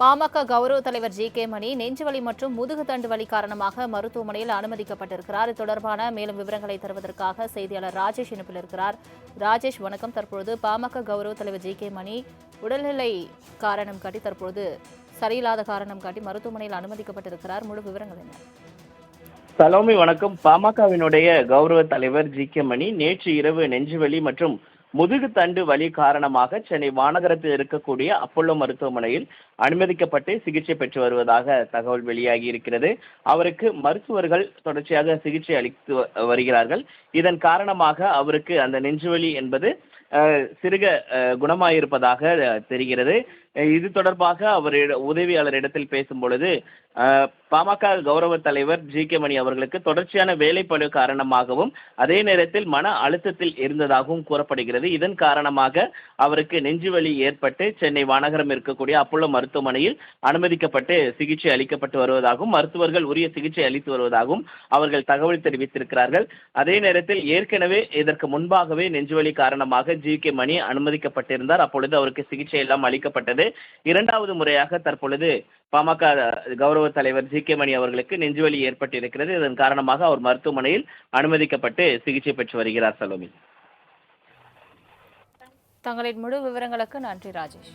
பாமக கௌரவ தலைவர் G K மணி நெஞ்சுவலி மற்றும் முதுகுத்தண்டு வலி காரணமாக மருத்துவமனையில் அனுமதிக்கப்பட்டிருக்கிறார். இது தொடர்பான மேலும் விவரங்களை தருவதற்காக செய்தியாளர் ராஜேஷ் இணைப்பில் இருக்கிறார். ராஜேஷ் வணக்கம். தற்பொழுது பாமக கௌரவ தலைவர் ஜி கே மணி உடல்நிலை காரணம் காட்டி தற்பொழுது சரியில்லாத காரணம் காட்டி மருத்துவமனையில் அனுமதிக்கப்பட்டிருக்கிறார். முழு விவரங்கள் என்ன? சலோமி வணக்கம். பாமகவினுடைய கௌரவ தலைவர் ஜி கே மணி நேற்று இரவு நெஞ்சுவலி மற்றும் முதுகு தண்டு வலி காரணமாக சென்னை மாநகரத்தில் இருக்கக்கூடிய அப்பல்லோ மருத்துவமனையில் அனுமதிக்கப்பட்டு சிகிச்சை பெற்று வருவதாக தகவல் வெளியாகி இருக்கிறது. அவருக்கு மருத்துவர்கள் தொடர்ச்சியாக சிகிச்சை அளித்து வருகிறார்கள். இதன் காரணமாக அவருக்கு அந்த நெஞ்சுவலி என்பது சிறுக குணமாயிருப்பதாக தெரிகிறது. இது தொடர்பாக அவர் உதவியாளரிடத்தில் பேசும் பொழுது பாமக கௌரவ தலைவர் ஜி கே மணி அவர்களுக்கு தொடர்ச்சியான வேலைப்பழு காரணமாகவும் அதே நேரத்தில் மன அழுத்தத்தில் இருந்ததாகவும் கூறப்படுகிறது. இதன் காரணமாக அவருக்கு நெஞ்சுவலி ஏற்பட்டு சென்னை வானகரம் இருக்கக்கூடிய அப்பல்லோ மருத்துவமனையில் அனுமதிக்கப்பட்டு சிகிச்சை அளிக்கப்பட்டு வருவதாகவும் மருத்துவர்கள் உரிய சிகிச்சை அளித்து வருவதாகவும் அவர்கள் தகவல் தெரிவித்திருக்கிறார்கள். அதே நேரத்தில் ஏற்கனவே இதற்கு முன்பாகவே நெஞ்சுவலி காரணமாக ஜி கே மணி அனுமதிக்கப்பட்டிருந்தார். அப்பொழுது அவருக்கு சிகிச்சை எல்லாம் அளிக்கப்பட்டது. இரண்டாவது முறையாக தற்பொழுது பாமக கௌரவ தலைவர் ஜி கே மணி அவர்களுக்கு நெஞ்சுவலி ஏற்பட்டிருக்கிறது. இதன் காரணமாக அவர் மருத்துவமனையில் அனுமதிக்கப்பட்டு சிகிச்சை பெற்று வருகிறார் சலோமி. தங்களின் முழு விவரங்களுக்கு நன்றி ராஜேஷ்.